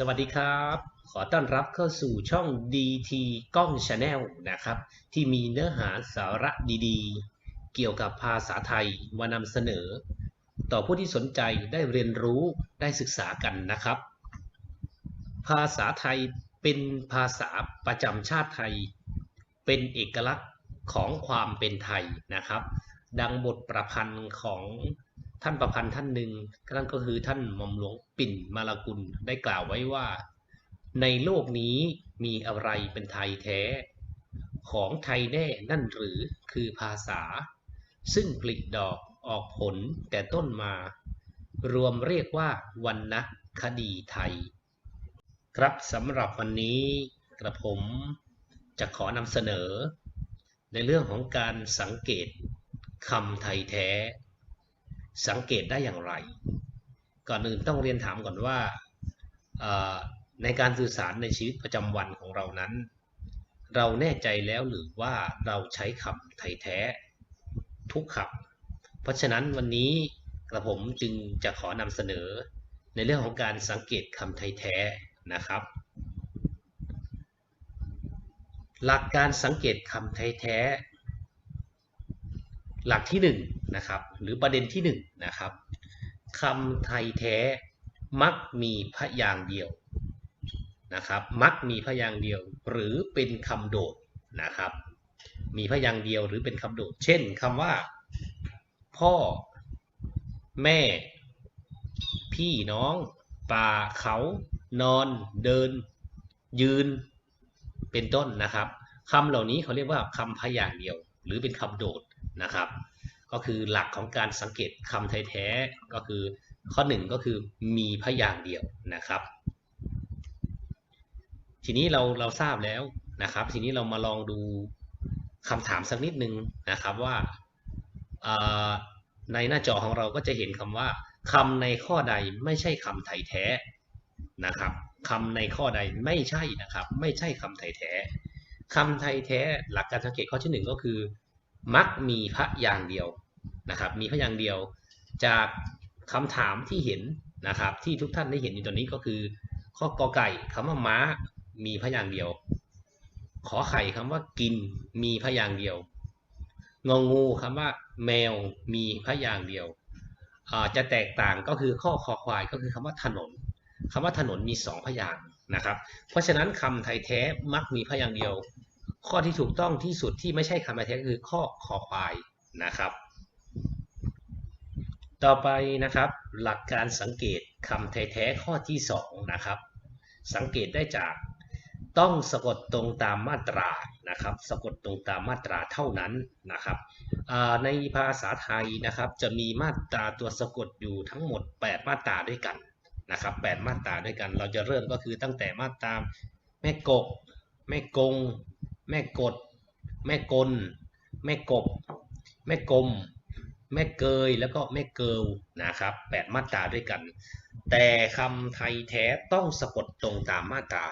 สวัสดีครับ ขอต้อนรับเข้าสู่ช่อง DT กล้อง Channel นะครับ ที่มีเนื้อหาสาระดีๆ เกี่ยวกับภาษาไทยมานำเสนอ ต่อผู้ที่สนใจได้เรียนรู้ได้ศึกษากันนะครับ ภาษาไทยเป็นภาษาประจำชาติไทย เป็นเอกลักษณ์ของความเป็นไทยนะครับ ดังบทประพันธ์ของ ท่านประพันธ์ท่านหนึ่งนั่นก็คือท่านหม่อมหลวงปิ่นมาลากุลได้กล่าวไว้ว่า ในโลกนี้มีอะไรเป็นไทยแท้ ของไทยแน่นั่นหรือคือภาษา ซึ่งผลิดอกออกผลแต่ต้นมา รวมเรียกว่าวันนะคดีไทย ครับสำหรับวันนี้กระผมจะขอนำเสนอ ในเรื่องของการสังเกตคำไทยแท้ สังเกตได้อย่างไร ก่อนอื่นต้องเรียนถามก่อนว่าในการสื่อสารในชีวิตประจำวันของเรานั้น เราแน่ใจแล้วหรือว่าเราใช้คำไทยแท้ทุกคำเพราะฉะนั้นวันนี้กระผมจึงจะขอนำเสนอในเรื่องของการสังเกตคำไทยแท้นะครับ หลักการสังเกตคำไทยแท้ หลักที่1นนะครับหรือประเด็นที่1นนะครับคำไทยแท้มักมีพยางค์เดียวนะครับมักมีพยางค์เดียวหรือเป็นคำโดดนะครับ มีพยางค์เดียวหรือเป็นคำโดด เช่นคำว่า พ่อ แม่ พี่น้องป่าเขา นอน เดิน ยืน เป็นต้นนะครับคำเหล่านี้เขาเรียกว่าคำพยางค์เดียว หรือเป็นคำโดด นะครับ ก็คือหลักของการสังเกตคำไทยแท้ก็คือข้อหนึ่งก็คือมีพยางเดียวนะครับ ทีนี้เราเราทราบแล้วนะครับ ทีนี้เรามาลองดูคำถามสักนิดนึงนะครับว่าในหน้าจอของเราก็จะเห็นคำว่าคำในข้อใดไม่ใช่คำไทยแท้นะครับคำในข้อใดไม่ใช่นะครับ ไม่ใช่คำไทยแท้คำไทยแท้ หลักการสังเกตข้อที่หนึ่งก็คือ มักมีพระอย่างเดียวนะครับ มีพระอย่างเดียวจากคำถามที่เห็นนะครับ ที่ทุกท่านได้เห็นอยู่ตอนนี้ก็คือ ข้อกอไก่คำว่าม้ามีพระอย่างเดียว ขอไข่คำว่ากินมีพระอย่างเดียวงองูคำว่าแมวมีพระอย่างเดียวจะแตกต่างก็คือข้อคอควายก็คือคำว่าถนนคำว่าถนนมีสองพยางนะครับ เพราะฉะนั้นคำไทยแท้มักมีพยางเดียว ข้อที่ถูกต้องที่สุดที่ไม่ใช่คำไทยแท้ก็คือข้อคอควายนะครับ ต่อไปนะครับ หลักการสังเกตคำไทยแท้ข้อที่2นะครับ สังเกตได้จากต้องสะกดตรงตามมาตรานะครับ สะกดตรงตามมาตราเท่านั้นนะครับในภาษาไทยนะครับจะมีมาตราตัวสะกดอยู่ทั้งหมด 8 มาตราด้วยกันนะครับ 8 มาตราด้วยกัน เราจะเริ่มก็คือตั้งแต่มาตราแม่กก แม่กง แม่กด แม่กล แม่กบ แม่กลม แม่เกย แล้วก็แม่เกิลนะครับ8มาตราด้วยกัน แต่คำไทยแท้ต้องสะกดตรงตามมาตรา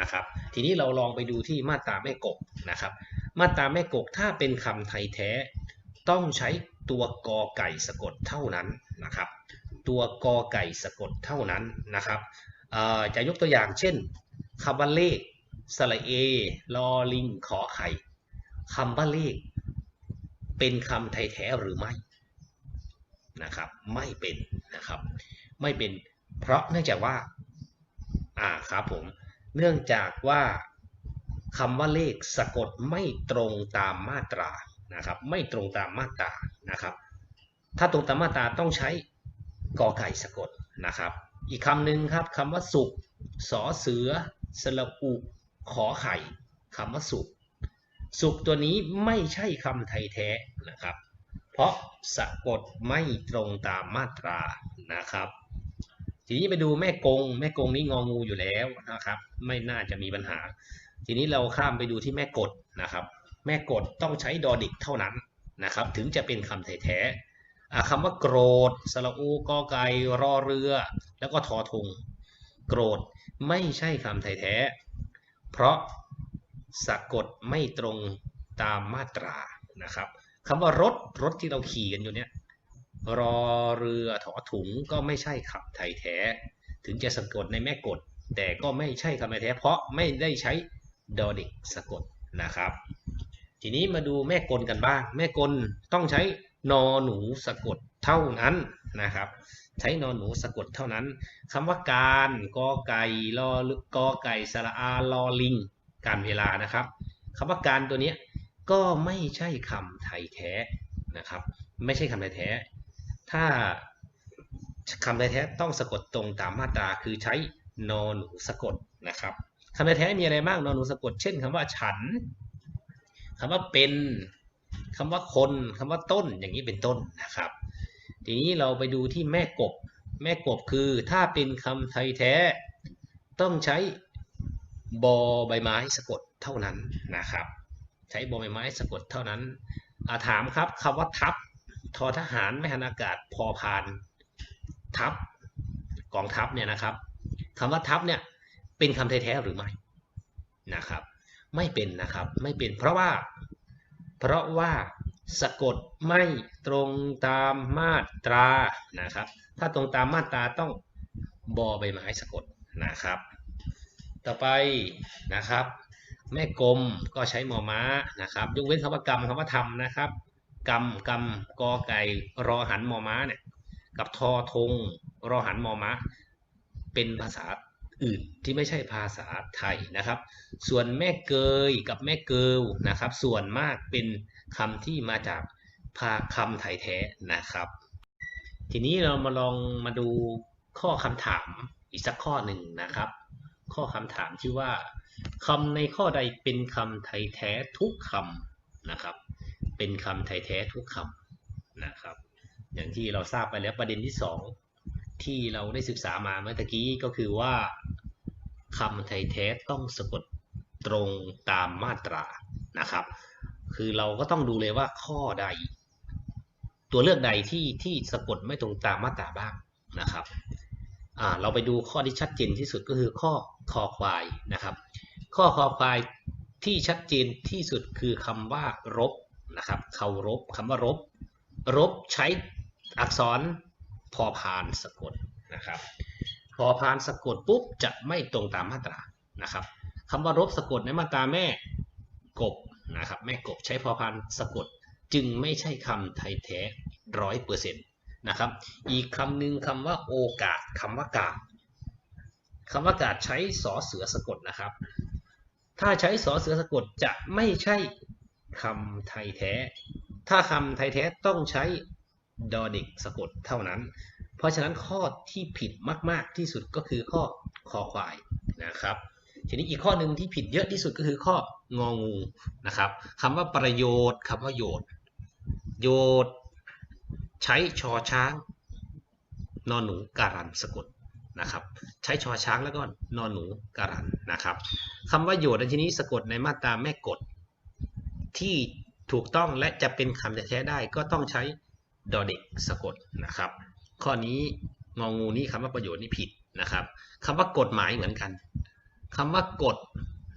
นะครับ ทีนี้เราลองไปดูที่มาตราแม่กกนะครับ มาตราแม่กกถ้าเป็นคำไทยแท้ต้องใช้ตัวกอไก่สะกดเท่านั้นนะครับ ตัวกอไก่สะกดเท่านั้นนะครับจะยกตัวอย่างเช่นคำว่าเลข สระเอลอลิง ขอไข่คำว่าเลข เป็นคำไทยแท้หรือไม่นะครับ ไม่เป็นนะครับ ไม่เป็น เพราะเนื่องจากว่า อ่าครับผม เนื่องจากว่าคำว่าเลขสะกดไม่ตรงตามมาตรานะครับ ไม่ตรงตามมาตรานะครับ ถ้าตรงตามมาตราต้องใช้กอไก่สะกดนะครับ อีกคำหนึ่งครับคำว่าสุกสอเสือสระอุ ขอไข่คำว่าสุกสุกตัวนี้ไม่ใช่คำไทยแท้นะครับ เพราะสะกดไม่ตรงตามมาตรานะครับ ทีนี้ไปดูแม่กง แม่กงนี้งองูอยู่แล้วนะครับ ไม่น่าจะมีปัญหา ทีนี้เราข้ามไปดูที่แม่กดนะครับ แม่กดต้องใช้ดอดิกเท่านั้นนะครับ ถึงจะเป็นคำไทยแท้คำว่าโกรธ สระอูกอไก่รอเรือ แล้วก็ทอทงโกรธไม่ใช่คำไทยแท้ เพราะสะกดไม่ตรงตามมาตรานะครับคำว่ารถรถที่เราขี่กันอยู่เนี่ยรอเรือถอถุงก็ไม่ใช่คำไทยแท้ ถึงจะสะกดในแม่กด แต่ก็ไม่ใช่คำไทยแท้ เพราะไม่ได้ใช้ดอเด็กสะกดนะครับ ทีนี้มาดูแม่กลกันบ้าง แม่กลต้องใช้นอหนูสะกดเท่านั้นนะครับ ใช้นอนหนูสะกดเท่านั้นคำว่าการกอไก่ลอกอไก่สระอาลอลิง การเวลานะครับคำว่าการตัวนี้ก็ไม่ใช่คำไทยแท้นะครับ ไม่ใช่คำไทยแท้ ถ้าคำไทยแท้ต้องสะกดตรงตามมาตราคือใช้นอนหนูสะกดนะครับคำไทยแท้มีอะไรบ้างนอนหนูสะกด เช่นคำว่าฉันคำว่าเป็นคำว่าคนคำว่าต้นอย่างนี้เป็นต้นนะครับ ทีนี้เราไปดูที่แม่กบ แม่กบคือถ้าเป็นคำไทยแท้ ต้องใช้บอใบไม้สะกดเท่านั้นนะครับ ใช้บอใบไม้สะกดเท่านั้นอาถามครับคำว่าทัพทอทหารไม่หันอากาศพอพานทัพกองทัพเนี่ยนะครับคำว่าทัพเนี่ยเป็นคำไทยแท้หรือไม่นะครับ ไม่เป็นนะครับไม่เป็นเพราะว่า เพราะว่า สะกดไม่ตรงตามมาตรานะครับ ถ้าตรงตามมาตราต้องบอใบไม้สะกดนะครับ ต่อไปนะครับ แม่กลมก็ใช้มอม้านะครับ ยกเว้นคำว่ากรรมคำว่าทำนะครับกรรมกรรมกอไก่รอหันมอม้าเนี่ยกับทอทงรอหันมอม้า เป็นภาษา อื่นที่ไม่ใช่ภาษาไทยนะครับ ส่วนแม่เกยกับแม่เกิลนะครับ ส่วนมากเป็นคำที่มาจากภาคำไทยแท้นะครับ ทีนี้เรามาลองมาดูข้อคำถามอีกสักข้อหนึ่งนะครับ ข้อคำถามที่ว่าคำในข้อใดเป็นคำไทยแท้ทุกคำนะครับ เป็นคำไทยแท้ทุกคำนะครับ อย่างที่เราทราบไปแล้วประเด็นที่สอง ที่เราได้ศึกษามาเมื่อกี้ก็คือว่าคำไทยแท้ต้องสะกดตรงตามมาตรานะครับ คือเราก็ต้องดูเลยว่าข้อใด ตัวเลือกใดที่ที่สะกดไม่ตรงตามมาตราบ้างนะครับเราไปดูข้อที่ชัดเจนที่สุดก็คือข้อคอควายนะครับ ข้อคอควายที่ชัดเจนที่สุดคือคำว่ารบนะครับเคารพคำว่ารบ รบใช้อักษร พอพานสะกดนะครับ พอพานสะกดปุ๊บจะไม่ตรงตามมาตรานะครับคำว่ารบสะกดในมาตราแม่กบนะครับแม่กบใช้พอพานสะกดจึงไม่ใช่คำไทยแท้ร้อยเปอร์เซ็นต์นะครับ อีกคำหนึ่งคำว่าโอกาสคำว่ากาศคำว่ากาศใช้สอเสือสะกดนะครับ ถ้าใช้สอเสือสะกดจะไม่ใช่คำไทยแท้ ถ้าคำไทยแท้ต้องใช้ ดอเด็กสะกดเท่านั้น เพราะฉะนั้นข้อที่ผิดมากๆที่สุดก็คือข้อคอควายนะครับทีนี้อีกข้อหนึ่งที่ผิดเยอะที่สุดก็คือข้ององูนะครับคำว่าประโยชน์คำว่าโยชน์โยชน์ใช้ชอช้าง นอนหนูการันสะกดนะครับใช้ชอช้างแล้วก็นอนหนูการันนะครับคำว่าโยชน์ในที่นี้สะกดในมาตราแม่กฎที่ถูกต้องและจะเป็นคำแท้ได้ก็ต้องใช้ ดอเด็กสะกดนะครับ ข้อนี้งองูนี่คำว่าประโยชน์นี่ผิดนะครับคำว่ากฎหมายเหมือนกันคำว่ากฎ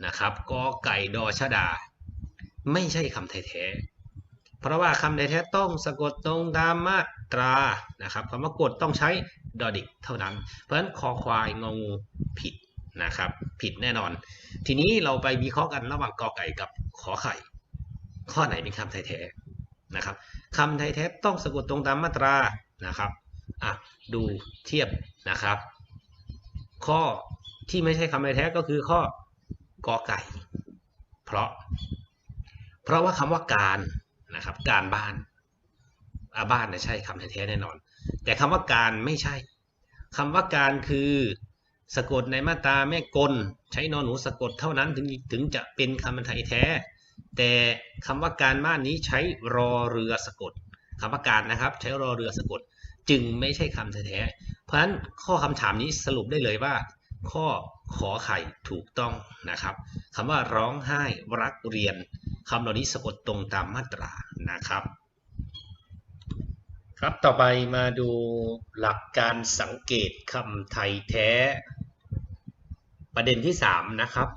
นะครับกอไก่ดอชดา ไม่ใช่คำแท้ๆเพราะว่าคำแท้ต้องสะกดตรงตามมาตรานะครับคำว่ากฎต้องใช้ดอเด็กเท่านั้น เพราะฉะนั้นคอควายงองูผิดนะครับ ผิดแน่นอน ทีนี้เราไปวิเคราะห์กันระหว่างกอไก่กับขอไข่ ข้อไหนเป็นคำแท้ นะครับคำไทยแท้ต้องสะกดตรงตามมาตรานะครับอะดูเทียบนะครับ ข้อที่ไม่ใช่คำไทยแท้ก็คือข้อกอไก่ เพราะ เพราะว่าคำว่าการนะครับการบ้านอาบ้านเนี่ยใช่คำไทยแท้แน่นอน แต่คำว่าการไม่ใช่คำว่าการคือสะกดในมาตราแม่กล ใช้นอนหนูสะกดเท่านั้นถึงถึงจะเป็นคำไทยแท้ แต่คำว่าการบ้านนี้ใช้รอเรือสะกดคำว่าการนะครับ ใช้รอเรือสะกด จึงไม่ใช่คำแท้เพราะฉะนั้นข้อคำถามนี้สรุปได้เลยว่า ข้อขอไข่ถูกต้องนะครับคำว่าร้องไห้รักเรียนคำเหล่านี้สะกดตรงตามมาตรานะครับ ครับต่อไปมาดูหลักการสังเกตคำไทยแท้ ประเด็นที่ 3 นะครับ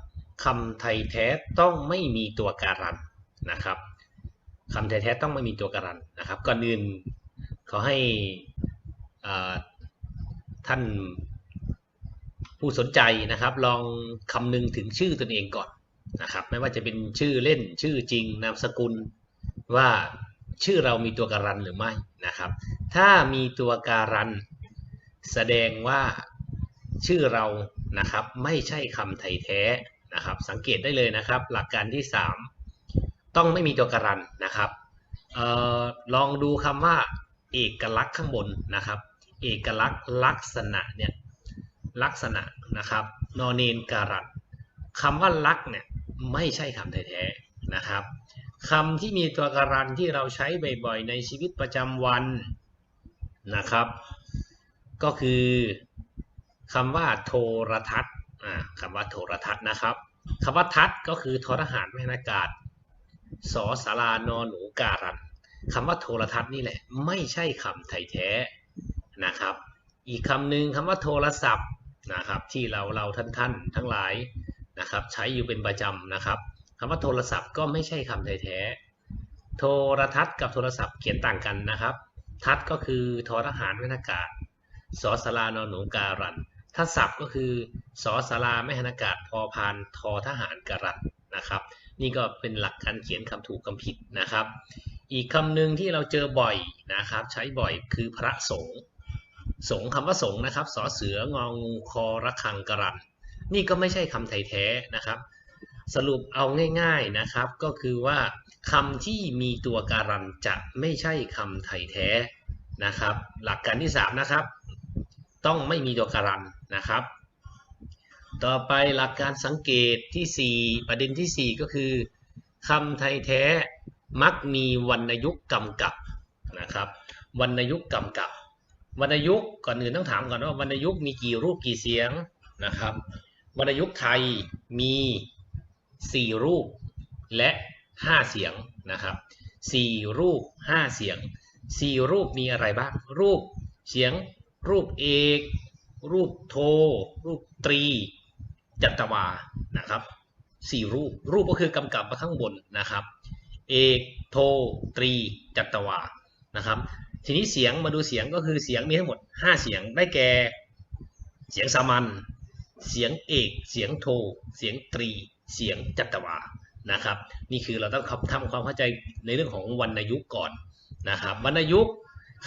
คำไทยแท้ต้องไม่มีตัวการันนะครับคำไทยแท้ต้องไม่มีตัวการันนะครับก่อนอื่นขอให้ท่านผู้สนใจนะครับ ลองคำนึงถึงชื่อตนเองก่อนนะครับ ไม่ว่าจะเป็นชื่อเล่นชื่อจริงนามสกุลว่าชื่อเรามีตัวการันหรือไม่นะครับ ถ้ามีตัวการันแสดงว่าชื่อเรานะครับ ไม่ใช่คำไทยแท้ นะครับ สังเกตได้เลยนะครับ หลักการที่ 3 ต้องไม่มีตัวการันนะครับออลองดูคำว่า เอกลักษณ์ข้างบนนะครับ เอกลักษณ์ลักษณะเนี่ยลักษณะนะครับนอเนนการันคำว่าลักษณ์เนี่ยไม่ใช่คำแท้ๆนะครับคำที่มีตัวการันที่เราใช้บ่อยๆในชีวิตประจำวันนะครับ ก็คือคำว่าโทรทัศน์ คำว่าโทรทัศน์นะครับคำว่าทัศน์ก็คือททหารแม่นากาศสอสารานอหนูการันคำว่าโทรทัศน์นี่แหละ ไม่ใช่คำไทยแท้นะครับ อีกคำหนึ่งคำว่าโทรศัพท์นะครับที่เราเราท่านท่านทั้งหลายนะครับ ใช้อยู่เป็นประจำนะครับคำว่าโทรศัพท์ก็ไม่ใช่คำไทยแท้ โทรทัศน์กับโทรศัพท์เขียนต่างกันนะครับ ทัศน์ก็คือททหารแม่นากาศสอสารานอหนูการัน ถ้าศัพท์ก็คือสอสาราไม่หันอากาศพอพานทอทหารการันนะครับ นี่ก็เป็นหลักการเขียนคำถูกคำผิดนะครับ อีกคำหนึ่งที่เราเจอบ่อยนะครับ ใช้บ่อยคือพระสงฆ์สงฆ์คำว่าสงฆ์นะครับสอเสืององูคอระคังกรันนี่ก็ไม่ใช่คำไทยแท้นะครับ สรุปเอาง่ายๆนะครับ ก็คือว่าคำที่มีตัวการันจะไม่ใช่คำไทยแท้นะครับ หลักการที่ 3 นะครับ ต้องไม่มีตัวการันนะครับ ต่อไปหลักการสังเกตที่ 4 ประเด็นทีสี่ 4 ก็คือคำไทยแท้มักมีวรรณยุกต์กำกับนะครับวรรณยุกต์กำกับวรรณยุกต์ก่อนอื่นต้องถามก่อนว่าวรรณยุกต์มีกี่รูปกี่เสียงนะครับวรรณยุกต์ไทยมี 4 รูปและ 5 เสียงนะครับ4รูป 5 เสียง 4 รูปมีอะไรบ้าง รูปเสียง รูปเอก รูปโท รูปตรี จัตวานะครับ4รูป รูปก็คือกำกับมาข้างบนนะครับ เอกโทตรี จัตวานะครับ ทีนี้เสียงมาดูเสียงก็คือเสียงมีทั้งหมด 5 เสียงได้แก่เสียงสามัญเสียงเอก เสียงโท เสียงตรี เสียงจัตวานะครับ นี่คือเราต้องทำความเข้าใจในเรื่องของวรรณยุกต์ก่อนนะครับวรรณยุกต์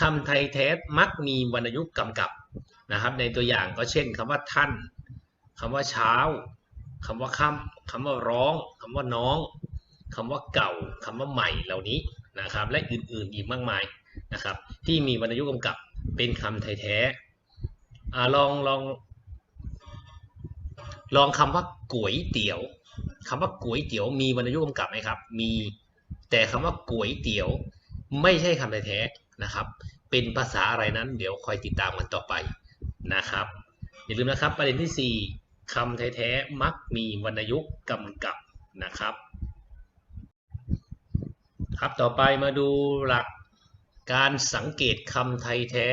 คำไทยแท้มักมีวรรณยุกต์กำกับนะครับ ในตัวอย่างก็เช่นคำว่าท่านคำว่าเช้าคำว่าค่ำคำว่าร้องคำว่าน้องคำว่าเก่าคำว่าใหม่เหล่านี้นะครับ และอื่นๆอีกมากมายนะครับ ที่มีวรรณยุกต์กำกับเป็นคำไทยแท้ลองลองลองคำว่าก๋วยเตี๋ยวคำว่าก๋วยเตี๋ยวมีวรรณยุกต์กำกับไหมครับ มีแต่คำว่าก๋วยเตี๋ยว ไม่ใช่คำไทยแท้ นะครับ เป็นภาษาอะไรนั้น เดี๋ยวคอยติดตามกันต่อไปนะครับ อย่าลืมนะครับประเด็นที่ 4คำไทยแท้ๆมักมีวรรณยุกต์กำกับนะครับ ครับต่อไปมาดูหลักการสังเกตคำไทยแท้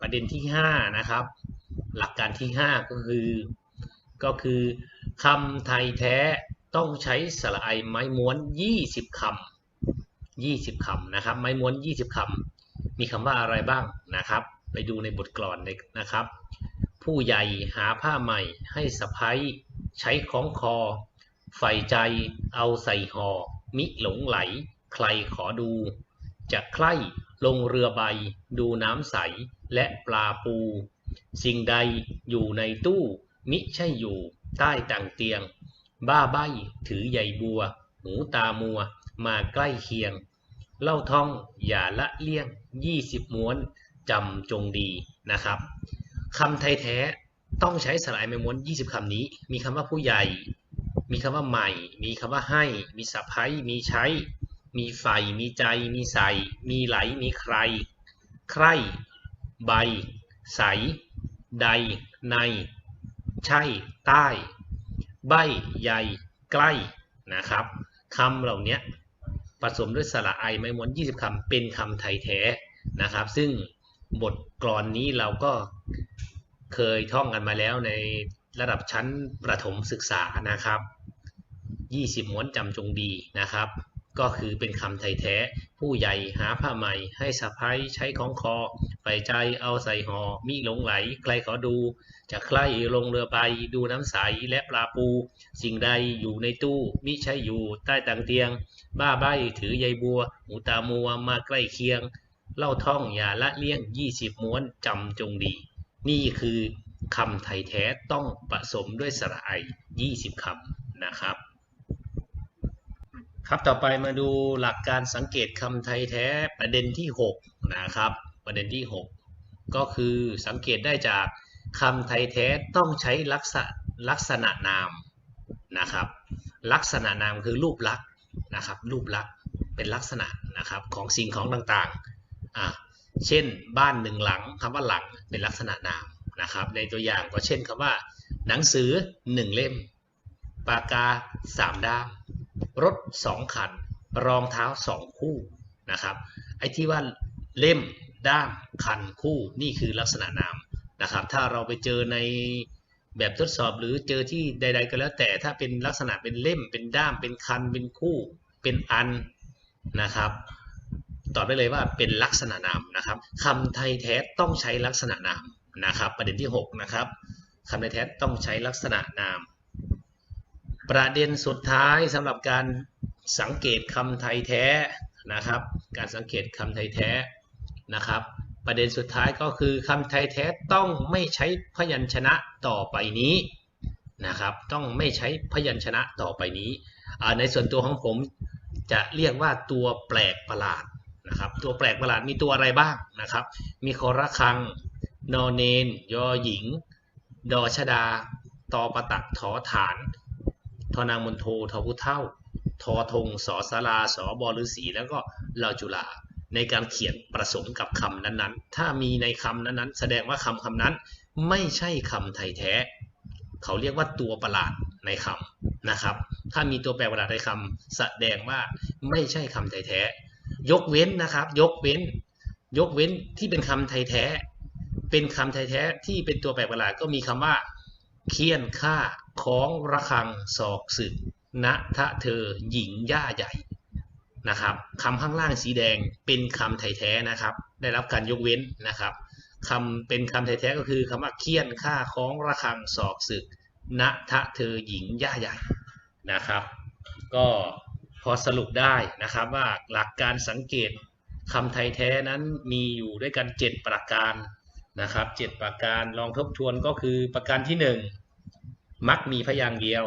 ประเด็นที่ 5 นะครับ หลักการที่ 5 ก็คือก็คือคำไทยแท้ต้องใช้สระไอไม้ม้วน 20คำ20คำนะครับ ไม้ม้วน 20คำ มีคำว่าอะไรบ้างนะครับ ไปดูในบทกลอนเลยนะครับ ผู้ใหญ่หาผ้าใหม่ให้สะพ้ยใช้คล้องคอ ใฝ่ใจเอาใส่หอ่อมิหลงไหล ใครขอดู จะใคร่ลงเรือใบ ดูน้ำใสและปลาปู สิ่งใดอยู่ในตู้ มิใช่อยู่ใต้ต่างเตียง บ้าใบถือใยบัว หูตามัว มาใกล้เคียง เล่าท่องอย่าละเลี่ยง 20 ม้วนจำจงดีนะครับคำไทยแท้ต้องใช้สลายไม้ม้วน 20 คำนี้ มีคำว่าผู้ใหญ่ มีคำว่าใหม่ มีคำว่าให้ มีสะพ้ายมีใช้ มีไฟ มีใจ มีใส มีไหล มีใคร ใคร ใบ ใส ใด ใน ใช่ ใต้ ใบ ใหญ่ ใกล้ นะครับคำเหล่านี้ ผสมด้วยสระไอไม้ม้วน20คำเป็นคำไทยแท้นะครับ ซึ่งบทกลอนนี้เราก็เคยท่องกันมาแล้วในระดับชั้นประถมศึกษานะครับ 20 ม้วนจำจงดีนะครับ ก็คือเป็นคำไทยแท้ ผู้ใหญ่หาผ้าใหม่ให้สะพ้ายใช้ของคอใส่ใจเอาใส่หอมิหลงไหลใครขอดู จะใคร่ลงเรือใบดูน้ำใสและปลาปู สิ่งใดอยู่ในตู้มิใช่อยู่ใต้ต่างเตียง บ้าใบถือใยบัว หูตามัวมาใกล้เคียง เล่าท่องอย่าละเลี่ยง 20 ม้วนจำจงดี นี่คือคำไทยแท้ต้องผสมด้วยสระไอ 20คำนะครับ ครับต่อไปมาดูหลักการสังเกตคำไทยแท้ประเด็นที่ 6 นะครับ ประเด็นที่ 6 ก็คือสังเกตได้จากคำไทยแท้ต้องใช้ลักษณะลักษณะนามนะครับ ลักษณะนามคือรูปลักษณ์นะครับ รูปลักษณ์เป็นลักษณะนะครับของสิ่งของต่างๆอะเช่น บ้านหนึ่งหลังคำว่าหลังเป็นลักษณะนามนะครับ ในตัวอย่างก็เช่นคำว่า หนังสือหนึ่งเล่ม ปากกาสามด้าม รถสองคัน รองเท้าสองคู่นะครับ ไอ้ที่ว่าเล่มด้ามคันคู่นี่คือลักษณะนามนะครับ ถ้าเราไปเจอในแบบทดสอบหรือเจอที่ใด ๆ ก็แล้ว แต่ถ้าเป็นลักษณะเป็นเล่ม เป็นด้าม เป็นคัน เป็นคู่ เป็นอันนะครับตอบได้เลยว่าเป็นลักษณะนามนะครับคำไทยแท้ต้องใช้ลักษณะนามนะครับ ประเด็นที่ 6 นะครับคำไทยแท้ต้องใช้ลักษณะนาม ประเด็นสุดท้ายสำหรับการสังเกตคำไทยแท้นะครับ การสังเกตคำไทยแท้นะครับ ประเด็นสุดท้ายก็คือคำไทยแท้ต้องไม่ใช้พยัญชนะต่อไปนี้นะครับ ต้องไม่ใช้พยัญชนะต่อไปนี้ ในส่วนตัวของผมจะเรียกว่าตัวแปลกประหลาดนะครับ ตัวแปลกประหลาดมีตัวอะไรบ้างนะครับ มีคอระคัง นอเนน ยอหญิง ดอชดา ตอประตักถอฐาน ทนางมนโททพุเท่า ทอทงสอสาราสอบอฤษีแล้วก็ลาจุลาในการเขียนประสมกับคำนั้นๆ ถ้ามีในคำนั้นๆ แสดงว่าคำคำนั้นไม่ใช่คำไทยแท้ เขาเรียกว่าตัวประหลาดในคำนะครับ ถ้ามีตัวแปลประหลาดในคำแสดงว่าไม่ใช่คำไทยแท้ ยกเว้นนะครับ ยกเว้น ยกเว้นที่เป็นคำไทยแท้ เป็นคำไทยแท้ที่เป็นตัวแปลประหลาดก็มีคำว่าเคียนค่า ของระฆังศอกศึกณทะเธอหญิงย่าใหญ่นะครับคำข้างล่างสีแดงเป็นคำไทยแท้นะครับ ได้รับการยกเว้นนะครับคำเป็นคำไทยแท้ก็คือคำว่าเคียนค่าของระฆังศอกศึกณทะเธอหญิงย่าใหญ่นะครับ ก็พอสรุปได้นะครับว่าหลักการสังเกตคำไทยแท้นั้นมีอยู่ด้วยกัน 7 ประการนะครับ 7 ประการลองทบทวนก็คือประการที่ 1 มักมีพยางค์เดียว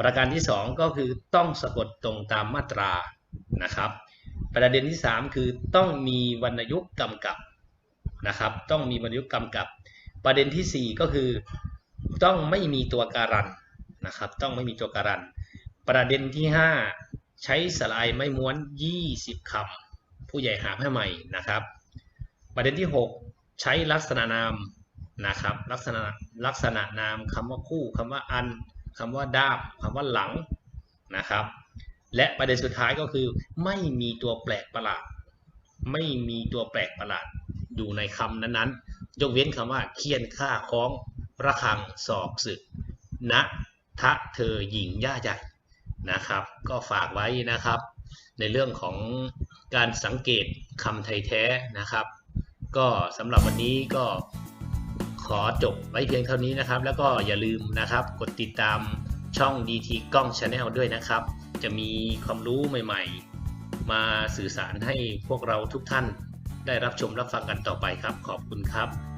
ประการที่ 2 ก็คือต้องสะกดตรงตามมาตรานะครับ ประเด็นที่ 3 คือต้องมีวรรณยุกต์กำกับนะครับ ต้องมีวรรณยุกต์กำกับ ประเด็นทีสี่4 ก็คือต้องไม่มีตัวการันนะครับ ต้องไม่มีตัวการัน ประเด็นที่ 5 ใช้สลายไม่ม้วน 20คำผู้ใหญ่หาให้ใหม่นะครับ ประเด็นที่ 6 ใช้ลักษณะนาม นะครับ ลักษณะลักษณะนามคำว่าคู่คำว่าอันคำว่าด้ามคำว่าหลังนะครับ และประเด็นสุดท้ายก็คือ ไม่มีตัวแปลกประหลาด ไม่มีตัวแปลกประหลาดอยู่ในคำนั้นๆ ยกเว้นคำว่าเคียนค่าคล้องระฆังศอกศึกณทะเธอหญิงย่าใหญ่นะครับ ก็ฝากไว้นะครับ ในเรื่องของการสังเกตคำไทยแท้นะครับ ก็สำหรับวันนี้ก็ ขอจบไว้เพียงเท่านี้นะครับ แล้วก็อย่าลืมนะครับ กดติดตามช่อง DT กล้อง Channel ด้วยนะครับ จะมีความรู้ใหม่ๆ มาสื่อสารให้พวกเราทุกท่านได้รับชมรับฟังกันต่อไปครับ ขอบคุณครับ